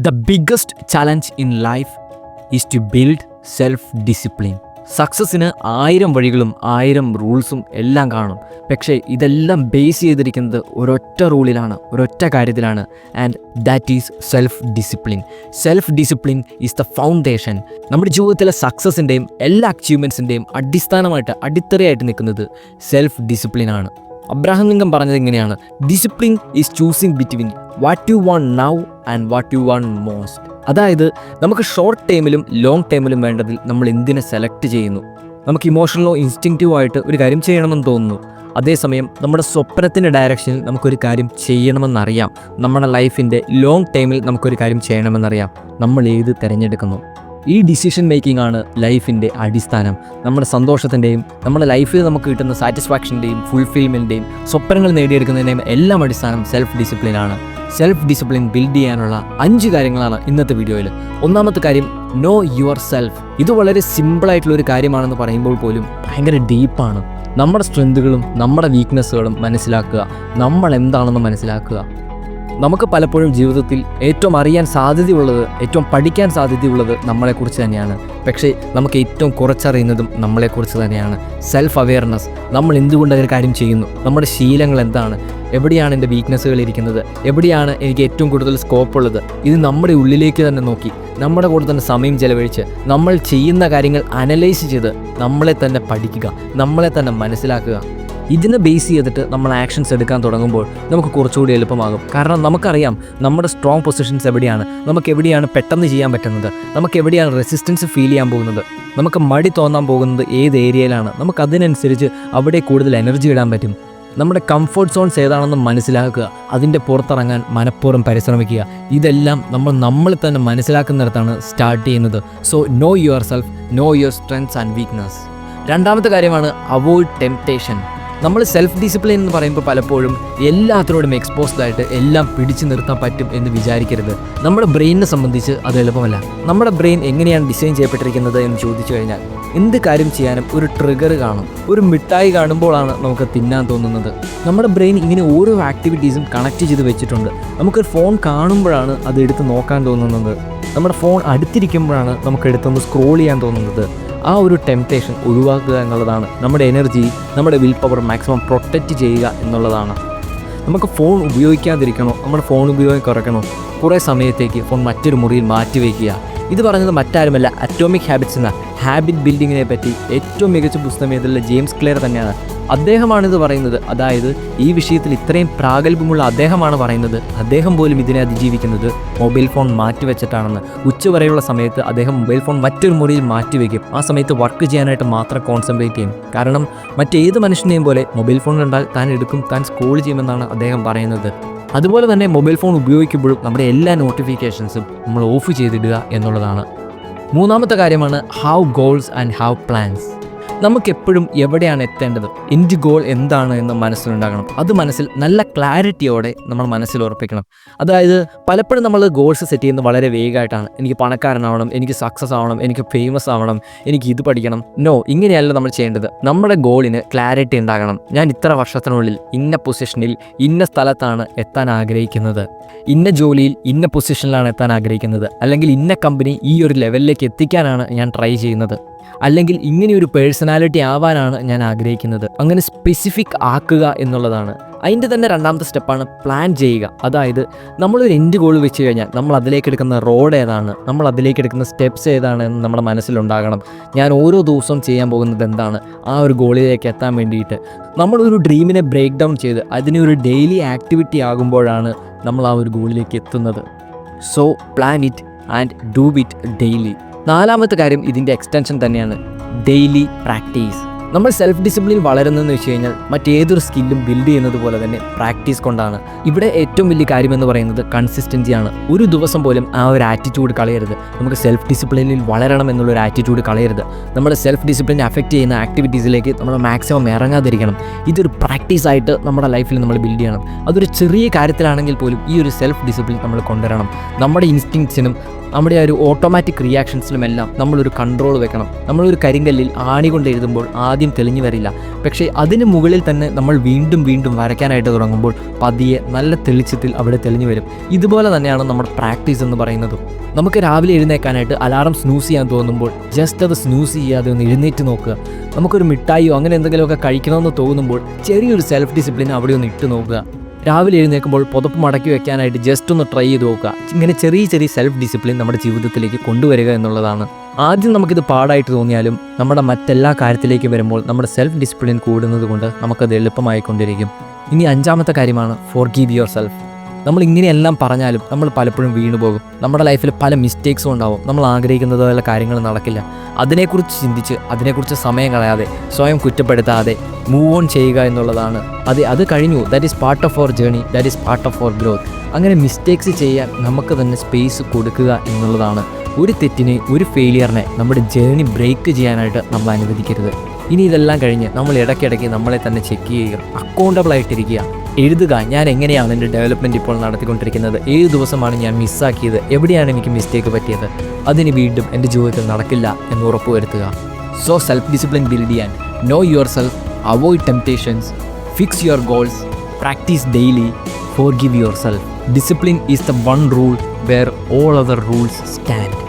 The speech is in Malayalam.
The biggest challenge in life is to build self discipline സക്സസ്സിന് ആയിരം വഴികളും ആയിരം റൂൾസും എല്ലാം കാണും. പക്ഷേ ഇതെല്ലാം ബേസ് ചെയ്തിരിക്കുന്നത് ഒരൊറ്റ റൂളിലാണ് ഒരൊറ്റ കാര്യത്തിലാണ്. And that is self discipline self discipline is the foundation നമ്മുടെ ജീവിതത്തിലെ സക്സസിന്റെയും എല്ലാ അച്ചീവ്മെന്റ്സിന്റെയും അടിസ്ഥാനമായിട്ട് അടിത്തറയായിട്ട് നിൽക്കുന്നത് സെൽഫ് ഡിസിപ്ലിനാണ് അബ്രാഹം ലിംഗം പറഞ്ഞത് ഇങ്ങനെയാണ്. Discipline is choosing between what you want now and what you want most അതായത് നമുക്ക് ഷോർട്ട് ടൈമിലും ലോങ് ടൈമിലും വേണ്ടതിൽ നമ്മൾ എന്തിനെ സെലക്ട് ചെയ്യുന്നു? നമുക്ക് ഇമോഷണലോ ഇൻസ്റ്റിങ്റ്റീവോ ആയിട്ട് ഒരു കാര്യം ചെയ്യണമെന്ന് തോന്നുന്നു. അതേസമയം നമ്മുടെ സ്വപ്നത്തിന്റെ ഡയറക്ഷനിൽ നമുക്കൊരു കാര്യം ചെയ്യണമെന്നറിയാം. നമ്മുടെ ലൈഫിന്റെ ലോങ് ടൈമിൽ നമുക്കൊരു കാര്യം ചെയ്യണമെന്നറിയാം. നമ്മൾ ഏത് തിരഞ്ഞെടുക്കുന്നു? ഈ ഡിസിഷൻ മേക്കിംഗ് ആണ് ലൈഫിന്റെ അടിസ്ഥാനം. നമ്മുടെ സന്തോഷത്തിന്റെയും നമ്മുടെ ലൈഫിൽ നമുക്ക് കിട്ടുന്ന സാറ്റിസ്ഫാക്ഷന്റെയും ഫുൾഫിൽമെന്റിന്റെയും സ്വപ്നങ്ങൾ നേടിയെടുക്കുന്നതിന്റെയും എല്ലാം അടിസ്ഥാനം സെൽഫ് ഡിസിപ്ലിൻ ആണ്. സെൽഫ് ഡിസിപ്ലിൻ ബിൽഡ് ചെയ്യാനുള്ള അഞ്ച് കാര്യങ്ങളാണ് ഇന്നത്തെ വീഡിയോയിൽ ഒന്നാമത്തെ കാര്യം നോ യുവർ സെൽഫ് ഇത് വളരെ സിമ്പിളായിട്ടുള്ള ഒരു കാര്യമാണെന്ന് പറയുമ്പോൾ പോലും ഭയങ്കര ഡീപ്പാണ് നമ്മുടെ സ്ട്രെങ്തുകളും നമ്മുടെ വീക്ക്നെസ്സുകളും മനസ്സിലാക്കുക. നമ്മൾ എന്താണെന്ന് മനസ്സിലാക്കുക. നമുക്ക് പലപ്പോഴും ജീവിതത്തിൽ ഏറ്റവും അറിയാൻ സാധ്യതയുള്ളത് ഏറ്റവും പഠിക്കാൻ സാധ്യതയുള്ളത് നമ്മളെക്കുറിച്ച് തന്നെയാണ്. പക്ഷേ നമുക്ക് ഏറ്റവും കുറച്ചറിയുന്നതും നമ്മളെക്കുറിച്ച് തന്നെയാണ്. സെൽഫ് അവെയർനെസ് നമ്മൾ എന്തുകൊണ്ട് ഒരു കാര്യം ചെയ്യുന്നു? നമ്മുടെ ശീലങ്ങൾ എന്താണ്? എവിടെയാണ് എന്റെ വീക്ക്നെസ്സുകൾ ഇരിക്കുന്നത്? എവിടെയാണ് എനിക്ക് ഏറ്റവും കൂടുതൽ സ്കോപ്പ് ഉള്ളത്? ഇത് നമ്മുടെ ഉള്ളിലേക്ക് തന്നെ നോക്കി നമ്മുടെ കൂടെ തന്നെ സമയം ചെലവഴിച്ച് നമ്മൾ ചെയ്യുന്ന കാര്യങ്ങൾ അനലൈസ് ചെയ്ത് നമ്മളെ തന്നെ പഠിക്കുക നമ്മളെ തന്നെ മനസ്സിലാക്കുക. ഇതിനെ ബേസ് ചെയ്തിട്ട് നമ്മൾ ആക്ഷൻസ് എടുക്കാൻ തുടങ്ങുമ്പോൾ നമുക്ക് കുറച്ചുകൂടി എളുപ്പമാകും. കാരണം നമുക്കറിയാം നമ്മുടെ സ്ട്രോങ് പൊസിഷൻസ് എവിടെയാണ് നമുക്ക് എവിടെയാണ് പെട്ടെന്ന് ചെയ്യാൻ പറ്റുന്നത് നമുക്ക് എവിടെയാണ് റെസിസ്റ്റൻസ് ഫീൽ ചെയ്യാൻ പോകുന്നത് നമുക്ക് മടി തോന്നാൻ പോകുന്നത് ഏത് ഏരിയയിലാണ് നമുക്ക് അതിനനുസരിച്ച് അവിടെ കൂടുതൽ എനർജി ഇടാൻ പറ്റും. നമ്മുടെ കംഫർട്ട് സോൺസ് ഏതാണെന്ന് മനസ്സിലാക്കുക അതിന്റെ പുറത്തിറങ്ങാൻ മനഃപൂർവം പരിശ്രമിക്കുക. ഇതെല്ലാം നമ്മൾ നമ്മൾ തന്നെ മനസ്സിലാക്കുന്നിടത്താണ് സ്റ്റാർട്ട് ചെയ്യുന്നത്. So know your self know your strengths and weakness രണ്ടാമത്തെ കാര്യമാണ് അവോയ്ഡ് ടെംപ്റ്റേഷൻ നമ്മൾ സെൽഫ് ഡിസിപ്ലിൻ എന്ന് പറയുമ്പോൾ പലപ്പോഴും എല്ലാത്തിനോടും എക്സ്പോസ്ഡ് ആയിട്ട് എല്ലാം പിടിച്ചു നിർത്താൻ പറ്റും എന്ന് വിചാരിക്കരുത്. നമ്മുടെ ബ്രെയിനിനെ സംബന്ധിച്ച് അത് എളുപ്പമല്ല. നമ്മുടെ ബ്രെയിൻ എങ്ങനെയാണ് ഡിസൈൻ ചെയ്യപ്പെട്ടിരിക്കുന്നത് എന്ന് ചോദിച്ചു കഴിഞ്ഞാൽ എന്ത് കാര്യം ചെയ്യാനും ഒരു ട്രിഗർ കാണും. ഒരു മിഠായി കാണുമ്പോഴാണ് നമുക്ക് തിന്നാൻ തോന്നുന്നത്. നമ്മുടെ ബ്രെയിൻ ഇങ്ങനെ ഓരോ ആക്ടിവിറ്റീസും കണക്ട് ചെയ്ത് വെച്ചിട്ടുണ്ട്. നമുക്കൊരു ഫോൺ കാണുമ്പോഴാണ് അത് എടുത്ത് നോക്കാൻ തോന്നുന്നത്. നമ്മുടെ ഫോൺ അടുത്തിരിക്കുമ്പോഴാണ് നമുക്ക് എടുത്തൊന്ന് സ്ക്രോൾ ചെയ്യാൻ തോന്നുന്നത്. ആ ഒരു ടെംപ്റ്റേഷൻ ഒഴിവാക്കുക എന്നുള്ളതാണ് നമ്മുടെ എനർജി നമ്മുടെ വിൽ പവർ മാക്സിമം പ്രൊട്ടക്റ്റ് ചെയ്യുക എന്നുള്ളതാണ്. നമുക്ക് ഫോൺ ഉപയോഗിക്കാതിരിക്കണോ? നമ്മുടെ ഫോൺ ഉപയോഗം കുറയ്ക്കണോ? കുറേ സമയത്തേക്ക് ഫോൺ മറ്റൊരു മുറിയിൽ മാറ്റി വയ്ക്കുക ഇത് പറഞ്ഞത് മറ്റാരുമല്ല അറ്റോമിക് ഹാബിറ്റ്സ് എന്ന ഹാബിറ്റ് ബിൽഡിങ്ങിനെ പറ്റി ഏറ്റവും മികച്ച പുസ്തകം ഏതുള്ള ജെയിംസ് ക്ലെയർ തന്നെയാണ്. അദ്ദേഹമാണിത് പറയുന്നത്. അതായത് ഈ വിഷയത്തിൽ ഇത്രയും പ്രാഗൽഭ്യമുള്ള അദ്ദേഹമാണ് പറയുന്നത്. അദ്ദേഹം പോലും ഇതിനെ അതിജീവിക്കുന്നത് മൊബൈൽ ഫോൺ മാറ്റിവെച്ചിട്ടാണെന്ന്. ഉച്ചവരെയുള്ള സമയത്ത് അദ്ദേഹം മൊബൈൽ ഫോൺ മറ്റൊരു മുറിയിൽ മാറ്റിവെക്കും. ആ സമയത്ത് വർക്ക് ചെയ്യാനായിട്ട് മാത്രം കോൺസെൻട്രേറ്റ് ചെയ്യും. കാരണം മറ്റേത് മനുഷ്യനെയും പോലെ മൊബൈൽ ഫോൺ കണ്ടാൽ താൻ എടുക്കും താൻ സ്ക്രോൾ ചെയ്യുമെന്നാണ് അദ്ദേഹം പറയുന്നത്. അതുപോലെ തന്നെ മൊബൈൽ ഫോൺ ഉപയോഗിക്കുമ്പോഴും നമ്മുടെ എല്ലാ നോട്ടിഫിക്കേഷൻസും നമ്മൾ ഓഫ് ചെയ്തിടുക എന്നുള്ളതാണ്. മൂന്നാമത്തെ കാര്യമാണ് how goals and how plans നമുക്കെപ്പോഴും എവിടെയാണ് എത്തേണ്ടത്? എന്റെ ഗോൾ എന്താണ് എന്ന് മനസ്സിലുണ്ടാകണം. അത് മനസ്സിൽ നല്ല ക്ലാരിറ്റിയോടെ നമ്മൾ മനസ്സിൽ ഉറപ്പിക്കണം. അതായത് പലപ്പോഴും നമ്മൾ ഗോൾസ് സെറ്റ് ചെയ്യുന്നത് വളരെ വേഗമായിട്ടാണ്. എനിക്ക് പണക്കാരനാവണം എനിക്ക് സക്സസ് ആവണം എനിക്ക് ഫേമസ് ആവണം എനിക്ക് ഇത് പഠിക്കണം. നോ ഇങ്ങനെയല്ല നമ്മൾ ചെയ്യേണ്ടത്. നമ്മുടെ ഗോളിന് ക്ലാരിറ്റി ഉണ്ടാകണം. ഞാൻ ഇത്ര വർഷത്തിനുള്ളിൽ ഇന്ന പൊസിഷനിൽ ഇന്ന സ്ഥലത്താണ് എത്താൻ ആഗ്രഹിക്കുന്നത്. ഇന്ന ജോലിയിൽ ഇന്ന പൊസിഷനിലാണ് എത്താൻ ആഗ്രഹിക്കുന്നത്. അല്ലെങ്കിൽ ഇന്ന കമ്പനി ഈ ഒരു ലെവലിലേക്ക് എത്തിക്കാനാണ് ഞാൻ ട്രൈ ചെയ്യുന്നത്. അല്ലെങ്കിൽ ഇങ്ങനെയൊരു പേഴ്സണാലിറ്റി ആവാനാണ് ഞാൻ ആഗ്രഹിക്കുന്നത്. അങ്ങനെ സ്പെസിഫിക് ആക്കുക എന്നുള്ളതാണ്. അതിന്റെ തന്നെ രണ്ടാമത്തെ സ്റ്റെപ്പാണ് പ്ലാൻ ചെയ്യുക. അതായത് നമ്മളൊരു എൻഡ് ഗോൾ വെച്ച് കഴിഞ്ഞാൽ നമ്മൾ അതിലേക്ക് എടുക്കുന്ന റോഡ് ഏതാണ് നമ്മൾ അതിലേക്ക് എടുക്കുന്ന സ്റ്റെപ്സ് ഏതാണ് എന്ന് നമ്മുടെ മനസ്സിലുണ്ടാകണം. ഞാൻ ഓരോ ദിവസവും ചെയ്യാൻ പോകുന്നത് എന്താണ് ആ ഒരു ഗോളിലേക്ക് എത്താൻ വേണ്ടിയിട്ട്. നമ്മളൊരു ഡ്രീമിനെ ബ്രേക്ക് ഡൗൺ ചെയ്ത് അതിനെ ഒരു ഡെയിലി ആക്ടിവിറ്റി ആകുമ്പോഴാണ് നമ്മൾ ആ ഒരു ഗോളിലേക്ക് എത്തുന്നത്. So plan it and do it daily നാലാമത്തെ കാര്യം ഇതിന്റെ എക്സ്റ്റൻഷൻ തന്നെയാണ്. ഡെയിലി പ്രാക്ടീസ് നമ്മൾ സെൽഫ് ഡിസിപ്ലിൻ വളരുന്നതെന്ന് വെച്ച് കഴിഞ്ഞാൽ മറ്റേതൊരു സ്കില്ലും ബിൽഡ് ചെയ്യുന്നത് പോലെ തന്നെ പ്രാക്ടീസ് കൊണ്ടാണ്. ഇവിടെ ഏറ്റവും വലിയ കാര്യം എന്ന് പറയുന്നത് കൺസിസ്റ്റൻസിയാണ് ഒരു ദിവസം പോലും ആ ഒരു ആറ്റിറ്റ്യൂഡ് കളയരുത്. നമുക്ക് സെൽഫ് ഡിസിപ്ലിനിൽ വളരണം എന്നുള്ള ഒരു ആറ്റിറ്റ്യൂഡ് കളയരുത്. നമ്മുടെ സെൽഫ് ഡിസിപ്ലിൻ അഫക്റ്റ് ചെയ്യുന്ന ആക്ടിവിറ്റീസിലേക്ക് നമ്മൾ മാക്സിമം ഇറങ്ങാതിരിക്കണം. ഇതൊരു പ്രാക്ടീസ് ആയിട്ട് നമ്മുടെ ലൈഫിൽ നമ്മൾ ബിൽഡ് ചെയ്യണം. അതൊരു ചെറിയ കാര്യത്തിലാണെങ്കിൽ പോലും ഈ ഒരു സെൽഫ് ഡിസിപ്ലിൻ നമ്മൾ കൊണ്ടുവരണം. നമ്മുടെ ഇൻസ്റ്റിങ്സിനും നമ്മുടെ ആ ഒരു ഓട്ടോമാറ്റിക് റിയാക്ഷൻസിലുമെല്ലാം നമ്മളൊരു കൺട്രോൾ വെക്കണം. നമ്മളൊരു കരിങ്കല്ലിൽ ആണി കൊണ്ട് എഴുതുമ്പോൾ ആദ്യം തെളിഞ്ഞു വരില്ല. പക്ഷേ അതിന് മുകളിൽ തന്നെ നമ്മൾ വീണ്ടും വീണ്ടും വരയ്ക്കാനായിട്ട് തുടങ്ങുമ്പോൾ പതിയെ നല്ല തെളിച്ചത്തിൽ അവിടെ തെളിഞ്ഞു വരും. ഇതുപോലെ തന്നെയാണ് നമ്മുടെ പ്രാക്ടീസ് എന്ന് പറയുന്നതും. നമുക്ക് രാവിലെ എഴുന്നേക്കാനായിട്ട് അലാറം സ്നൂസ് ചെയ്യാൻ തോന്നുമ്പോൾ ജസ്റ്റ് അത് സ്നൂസ് ചെയ്യാതെ ഒന്ന് എഴുന്നേറ്റ് നോക്കുക. നമുക്കൊരു മിഠായിയോ അങ്ങനെ എന്തെങ്കിലുമൊക്കെ കഴിക്കണമെന്ന് തോന്നുമ്പോൾ ചെറിയൊരു സെൽഫ് ഡിസിപ്ലിൻ അവിടെ ഒന്ന് ഇട്ട് നോക്കുക. രാവിലെ എഴുന്നേൽക്കുമ്പോൾ പുതപ്പ് മടക്കി വെക്കാനായിട്ട് ജസ്റ്റ് ഒന്ന് ട്രൈ ചെയ്ത് നോക്കുക. ഇങ്ങനെ ചെറിയ ചെറിയ സെൽഫ് ഡിസിപ്ലിൻ നമ്മുടെ ജീവിതത്തിലേക്ക് കൊണ്ടുവരിക എന്നുള്ളതാണ്. ആദ്യം നമുക്കിത് പാടായിട്ട് തോന്നിയാലും നമ്മുടെ മറ്റെല്ലാ കാര്യത്തിലേക്ക് വരുമ്പോൾ നമ്മുടെ സെൽഫ് ഡിസിപ്ലിൻ കൂടുന്നത് കൊണ്ട് നമുക്കത് എളുപ്പമായിക്കൊണ്ടിരിക്കും ഇനി അഞ്ചാമത്തെ കാര്യമാണ് ഫോർ ഗീവ് യുവർ സെൽഫ് നമ്മൾ ഇങ്ങനെയെല്ലാം പറഞ്ഞാലും നമ്മൾ പലപ്പോഴും വീണു പോകും. നമ്മുടെ ലൈഫിൽ പല മിസ്റ്റേക്സും ഉണ്ടാവും. നമ്മൾ ആഗ്രഹിക്കുന്നത് പോലെ കാര്യങ്ങൾ നടക്കില്ല. അതിനെക്കുറിച്ച് ചിന്തിച്ച് അതിനെക്കുറിച്ച് സമയം കളയാതെ സ്വയം കുറ്റപ്പെടുത്താതെ മൂവ് ഓൺ ചെയ്യുക എന്നുള്ളതാണ്. അത് അത് കഴിഞ്ഞു. That is part of our journey that is part of our growth അങ്ങനെ മിസ്റ്റേക്സ് ചെയ്യാൻ നമുക്ക് തന്നെ സ്പേസ് കൊടുക്കുക എന്നുള്ളതാണ്. ഒരു തെറ്റിനെ ഒരു ഫെയിലിയറിനെ നമ്മുടെ ജേണി ബ്രേക്ക് ചെയ്യാനായിട്ട് നമ്മൾ അനുവദിക്കരുത്. ഇനി ഇതെല്ലാം കഴിഞ്ഞ് നമ്മൾ ഇടയ്ക്കിടയ്ക്ക് നമ്മളെ തന്നെ ചെക്ക് ചെയ്യുക അക്കൗണ്ടബിൾ ആയിട്ടിരിക്കുക. എഴുതുക ഞാൻ എങ്ങനെയാണ് എന്റെ ഡെവലപ്മെന്റ് ഇപ്പോൾ നടത്തിക്കൊണ്ടിരിക്കുന്നത്? ഏത് ദിവസമാണ് ഞാൻ മിസ്സാക്കിയത് എവിടെയാണ് എനിക്ക് മിസ്റ്റേക്ക് പറ്റിയത്? അതിന് വീണ്ടും എന്റെ ജീവിതത്തിൽ നടക്കില്ല എന്ന് ഉറപ്പുവരുത്തുക. സോ സെൽഫ് ഡിസിപ്ലിൻ ബിൽഡ് ചെയ്യാൻ know your self avoid temptations, fix your goals, practice daily, forgive yourself. Discipline is the one rule where all other rules stand.